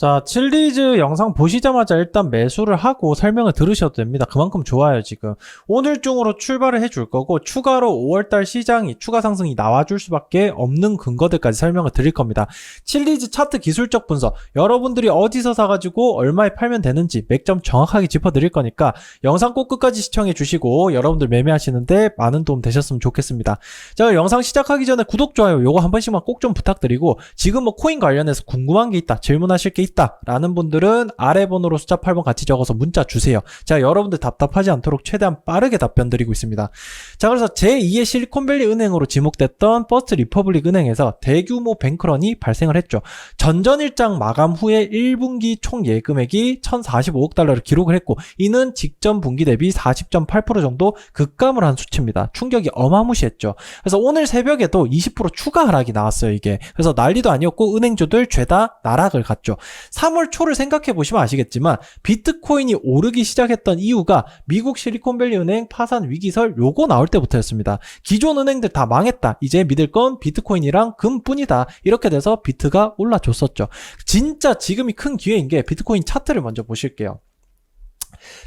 자, 칠리즈 영상 보시자마자 일단 매수를 하고 설명을 들으셔도 됩니다. 그만큼 좋아요, 지금. 오늘 중으로 출발을 해줄 거고, 추가로 5월달 시장이, 추가 상승이 나와줄 수밖에 없는 근거들까지 설명을 드릴 겁니다. 칠리즈 차트 기술적 분석, 여러분들이 어디서 사가지고 얼마에 팔면 되는지 맥점 정확하게 짚어드릴 거니까, 영상 꼭 끝까지 시청해 주시고, 여러분들 매매하시는데 많은 도움 되셨으면 좋겠습니다. 자, 영상 시작하기 전에 구독, 좋아요 요거 한 번씩만 꼭 좀 부탁드리고, 지금 뭐 코인 관련해서 궁금한 게 있다, 질문하실 게 있다, 라는 분들은 아래 번호로 숫자 8번 같이 적어서 문자 주세요. 자, 여러분들 답답하지 않도록 최대한 빠르게 답변 드리고 있습니다. 자, 그래서 제2의 실리콘밸리 은행으로 지목됐던 퍼스트 리퍼블릭 은행에서 대규모 뱅크런이 발생을 했죠. 전전일장 마감 후에 1분기 총 예금액이 1,045억 달러를 기록을 했고, 이는 직전 분기 대비 40.8% 정도 급감을 한 수치입니다. 충격이 어마무시했죠. 그래서 오늘 새벽에도 20% 추가 하락이 나왔어요, 이게. 그래서 난리도 아니었고, 은행주들 죄다 나락을 갔죠. 3월 초를 생각해 보시면 아시겠지만, 비트코인이 오르기 시작했던 이유가 미국 실리콘밸리 은행 파산 위기설 요거 나올 때부터였습니다. 기존 은행들 다 망했다. 이제 믿을 건 비트코인이랑 금뿐이다. 이렇게 돼서 비트가 올라줬었죠. 진짜 지금이 큰 기회인 게 비트코인 차트를 먼저 보실게요.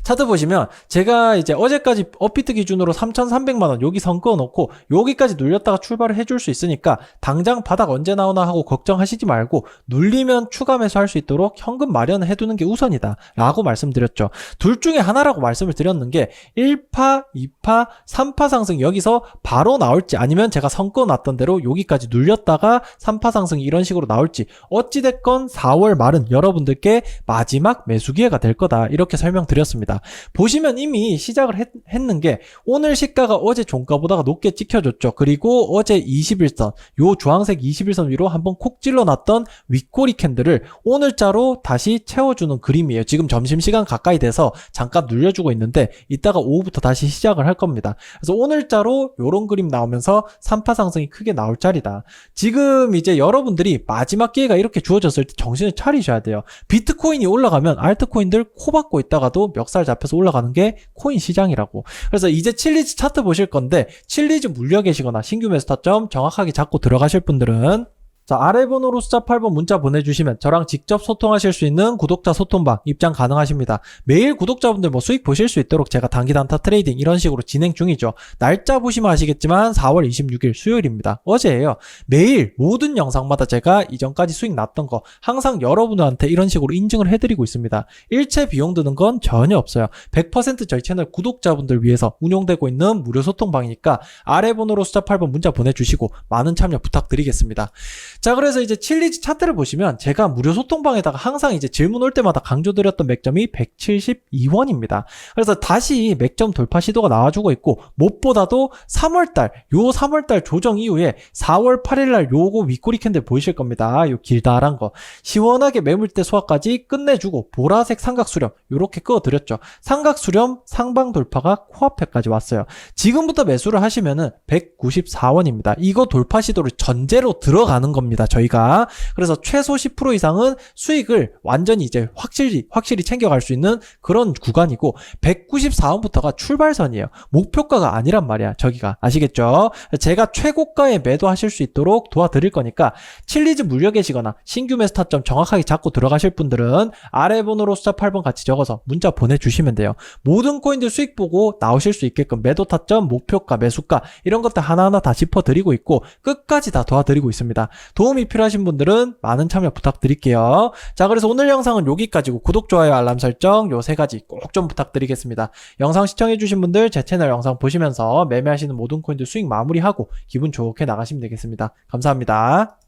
차트 보시면 제가 이제 어제까지 업비트 기준으로 3,300만 원 여기 선 그어 놓고 여기까지 눌렸다가 출발을 해줄 수 있으니까 당장 바닥 언제 나오나 하고 걱정하시지 말고 눌리면 추가 매수할 수 있도록 현금 마련을 해두는 게 우선이다 라고 말씀드렸죠. 둘 중에 하나라고 말씀을 드렸는 게 1파, 2파, 3파 상승 여기서 바로 나올지 아니면 제가 선 그어 놨던 대로 여기까지 눌렸다가 3파 상승이 이런 식으로 나올지 어찌됐건 4월 말은 여러분들께 마지막 매수 기회가 될 거다 이렇게 설명드렸 습니다. 보시면 이미 시작을 했, 는게 오늘 시가가 어제 종가보다가 높게 찍혀줬죠. 그리고 어제 21선 요 주황색 21선 위로 한번 콕 찔러놨던 윗꼬리 캔들을 오늘자로 다시 채워주는 그림이에요. 지금 점심시간 가까이 돼서 잠깐 눌려주고 있는데 이따가 오후부터 다시 시작을 할 겁니다. 그래서 오늘자로 요런 그림 나오면서 3파 상승이 크게 나올 자리다. 지금 이제 여러분들이 마지막 기회가 이렇게 주어졌을 때 정신을 차리셔야 돼요. 비트코인이 올라가면 알트코인들 코박고 있다가도 멱살 잡혀서 올라가는 게 코인 시장이라고. 그래서 이제 칠리즈 차트 보실 건데 칠리즈 물려 계시거나 신규 매수 타점 정확하게 잡고 들어가실 분들은 자, 아래 번호로 숫자 8번 문자 보내주시면 저랑 직접 소통하실 수 있는 구독자 소통방 입장 가능하십니다. 매일 구독자분들 뭐 수익 보실 수 있도록 제가 단기 단타 트레이딩 이런 식으로 진행 중이죠. 날짜 보시면 아시겠지만 4월 26일 수요일입니다. 어제예요. 매일 모든 영상마다 제가 이전까지 수익 났던 거 항상 여러분들한테 이런 식으로 인증을 해드리고 있습니다. 일체 비용 드는 건 전혀 없어요. 100% 저희 채널 구독자분들 위해서 운영되고 있는 무료 소통방이니까 아래 번호로 숫자 8번 문자 보내주시고 많은 참여 부탁드리겠습니다. 자, 그래서 이제 칠리즈 차트를 보시면 제가 무료 소통방에다가 항상 이제 질문 올 때마다 강조드렸던 맥점이 172원입니다. 그래서 다시 맥점 돌파 시도가 나와주고 있고, 무엇보다도 3월달, 요 3월달 조정 이후에 4월 8일날 요거 윗꼬리 캔들 보이실 겁니다. 요 길다란 거. 시원하게 매물대 소화까지 끝내주고, 보라색 삼각 수렴, 요렇게 끄어드렸죠. 삼각 수렴 상방 돌파가 코앞에까지 왔어요. 지금부터 매수를 하시면은 194원입니다. 이거 돌파 시도를 전제로 들어가는 겁니다. 저희가. 그래서 최소 10% 이상은 수익을 완전히 이제 확실히, 확실히 챙겨갈 수 있는 그런 구간이고, 194원부터가 출발선이에요. 목표가가 아니란 말이야. 저기가. 아시겠죠? 제가 최고가에 매도하실 수 있도록 도와드릴 거니까, 칠리즈 물려 계시거나 신규 매수 타점 정확하게 잡고 들어가실 분들은 아래 번호로 숫자 8번 같이 적어서 문자 보내주시면 돼요. 모든 코인들 수익 보고 나오실 수 있게끔 매도 타점, 목표가, 매수가 이런 것들 하나하나 다 짚어드리고 있고 끝까지 다 도와드리고 있습니다. 도움이 필요하신 분들은 많은 참여 부탁드릴게요. 자, 그래서 오늘 영상은 여기까지고 구독, 좋아요, 알람 설정 요 세 가지 꼭 좀 부탁드리겠습니다. 영상 시청해주신 분들 제 채널 영상 보시면서 매매하시는 모든 코인들 수익 마무리하고 기분 좋게 나가시면 되겠습니다. 감사합니다.